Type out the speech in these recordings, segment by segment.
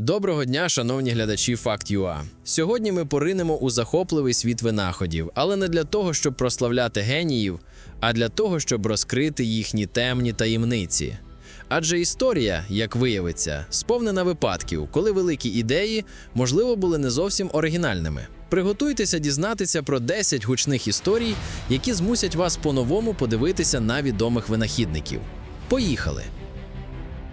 Доброго дня, шановні глядачі Fact.ua. Сьогодні ми поринемо у захопливий світ винаходів, але не для того, щоб прославляти геніїв, а для того, щоб розкрити їхні темні таємниці. Адже історія, як виявиться, сповнена випадків, коли великі ідеї, можливо, були не зовсім оригінальними. Приготуйтеся дізнатися про 10 гучних історій, які змусять вас по-новому подивитися на відомих винахідників. Поїхали!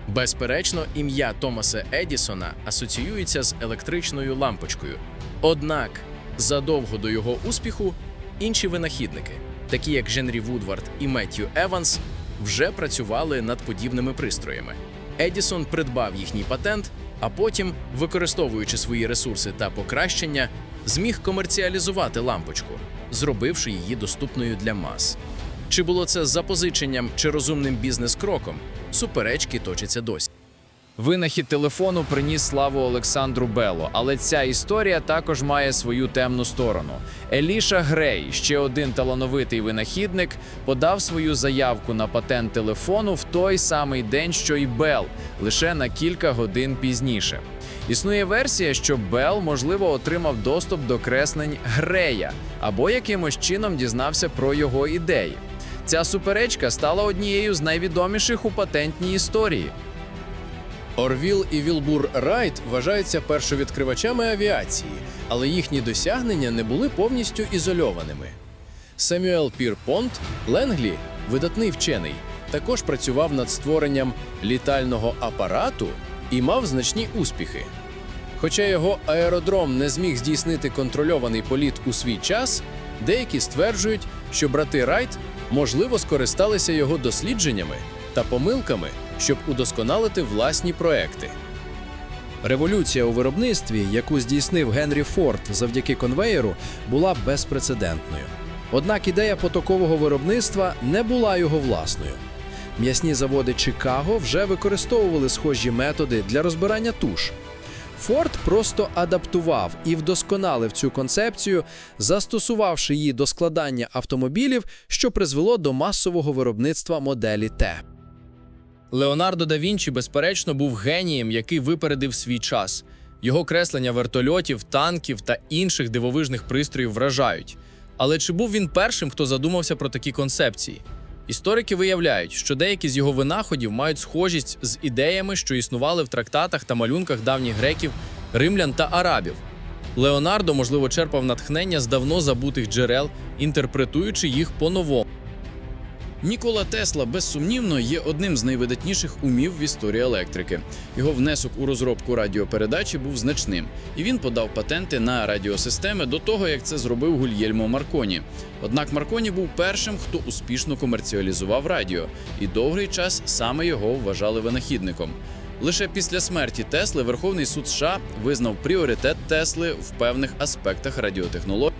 Безперечно, ім'я Томаса Едісона асоціюється з електричною лампочкою. Однак, задовго до його успіху, інші винахідники, такі як Генрі Вудвард і Меттью Еванс, вже працювали над подібними пристроями. Едісон придбав їхній патент, а потім, використовуючи свої ресурси та покращення, зміг комерціалізувати лампочку, зробивши її доступною для мас. Чи було це запозиченням чи розумним бізнес-кроком? Суперечки точаться досі. Винахід телефону приніс славу Олександру Белло, але ця історія також має свою темну сторону. Еліша Грей, ще один талановитий винахідник, подав свою заявку на патент телефону в той самий день, що й Белл, лише на кілька годин пізніше. Існує версія, що Белл, можливо, отримав доступ до креслень Грея або якимось чином дізнався про його ідеї. Ця суперечка стала однією з найвідоміших у патентній історії. Орвіл і Вілбур Райт вважаються першовідкривачами авіації, але їхні досягнення не були повністю ізольованими. Семюел Пірпонт Ленглі, видатний вчений, також працював над створенням літального апарату і мав значні успіхи. Хоча його аеродром не зміг здійснити контрольований політ у свій час, деякі стверджують, що брати Райт можливо скористалися його дослідженнями та помилками, щоб удосконалити власні проекти. Революція у виробництві, яку здійснив Генрі Форд завдяки конвеєру, була безпрецедентною. Однак ідея потокового виробництва не була його власною. М'ясні заводи Чикаго вже використовували схожі методи для розбирання туш. Форд просто адаптував і вдосконалив цю концепцію, застосувавши її до складання автомобілів, що призвело до масового виробництва моделі Т. Леонардо да Вінчі, безперечно, був генієм, який випередив свій час. Його креслення вертольотів, танків та інших дивовижних пристроїв вражають. Але чи був він першим, хто задумався про такі концепції? Історики виявляють, що деякі з його винаходів мають схожість з ідеями, що існували в трактатах та малюнках давніх греків, римлян та арабів. Леонардо, можливо, черпав натхнення з давно забутих джерел, інтерпретуючи їх по-новому. Нікола Тесла безсумнівно є одним з найвидатніших умів в історії електрики. Його внесок у розробку радіопередачі був значним, і він подав патенти на радіосистеми до того, як це зробив Гульєльмо Марконі. Однак Марконі був першим, хто успішно комерціалізував радіо, і довгий час саме його вважали винахідником. Лише після смерті Тесли Верховний суд США визнав пріоритет Тесли в певних аспектах радіотехнології.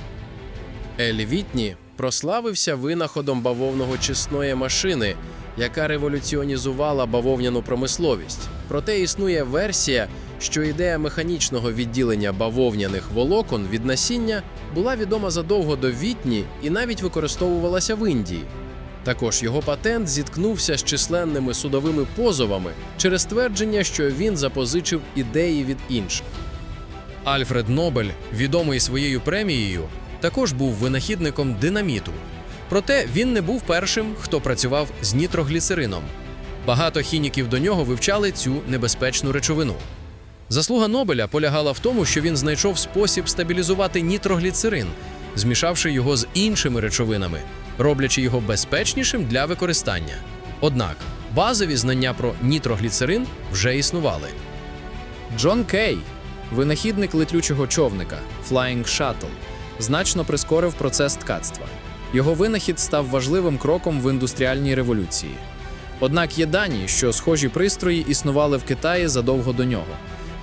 Ель Вітні прославився винаходом бавовного-чесної машини, яка революціонізувала бавовняну промисловість. Проте існує версія, що ідея механічного відділення бавовняних волокон від насіння була відома задовго до Вітні і навіть використовувалася в Індії. Також його патент зіткнувся з численними судовими позовами через твердження, що він запозичив ідеї від інших. Альфред Нобель, відомий своєю премією, також був винахідником динаміту. Проте він не був першим, хто працював з нітрогліцерином. Багато хіміків до нього вивчали цю небезпечну речовину. Заслуга Нобеля полягала в тому, що він знайшов спосіб стабілізувати нітрогліцерин, змішавши його з іншими речовинами, роблячи його безпечнішим для використання. Однак базові знання про нітрогліцерин вже існували. Джон Кей, винахідник летючого човника Flying Shuttle, значно прискорив процес ткацтва. Його винахід став важливим кроком в індустріальній революції. Однак є дані, що схожі пристрої існували в Китаї задовго до нього.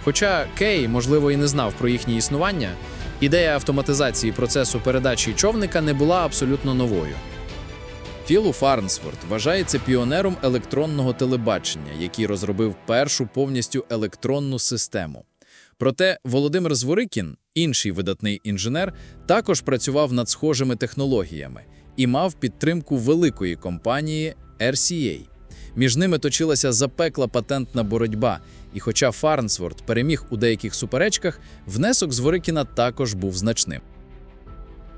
Хоча Кей, можливо, і не знав про їхнє існування, ідея автоматизації процесу передачі човника не була абсолютно новою. Філу Фарнсворт вважається піонером електронного телебачення, який розробив першу повністю електронну систему. Проте Володимир Зворикін, інший видатний інженер, також працював над схожими технологіями і мав підтримку великої компанії RCA. Між ними точилася запекла патентна боротьба. І хоча Фарнсворт переміг у деяких суперечках, внесок Зворикіна також був значним.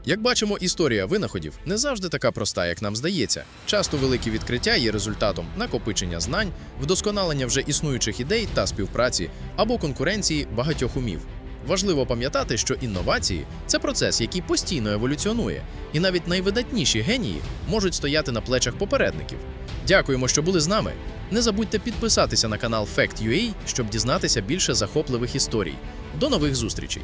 Як бачимо, історія винаходів не завжди така проста, як нам здається. Часто великі відкриття є результатом накопичення знань, вдосконалення вже існуючих ідей та співпраці або конкуренції багатьох умів. Важливо пам'ятати, що інновації це процес, який постійно еволюціонує, і навіть найвидатніші генії можуть стояти на плечах попередників. Дякуємо, що були з нами. Не забудьте підписатися на канал Fact.ua, щоб дізнатися більше захопливих історій. До нових зустрічей!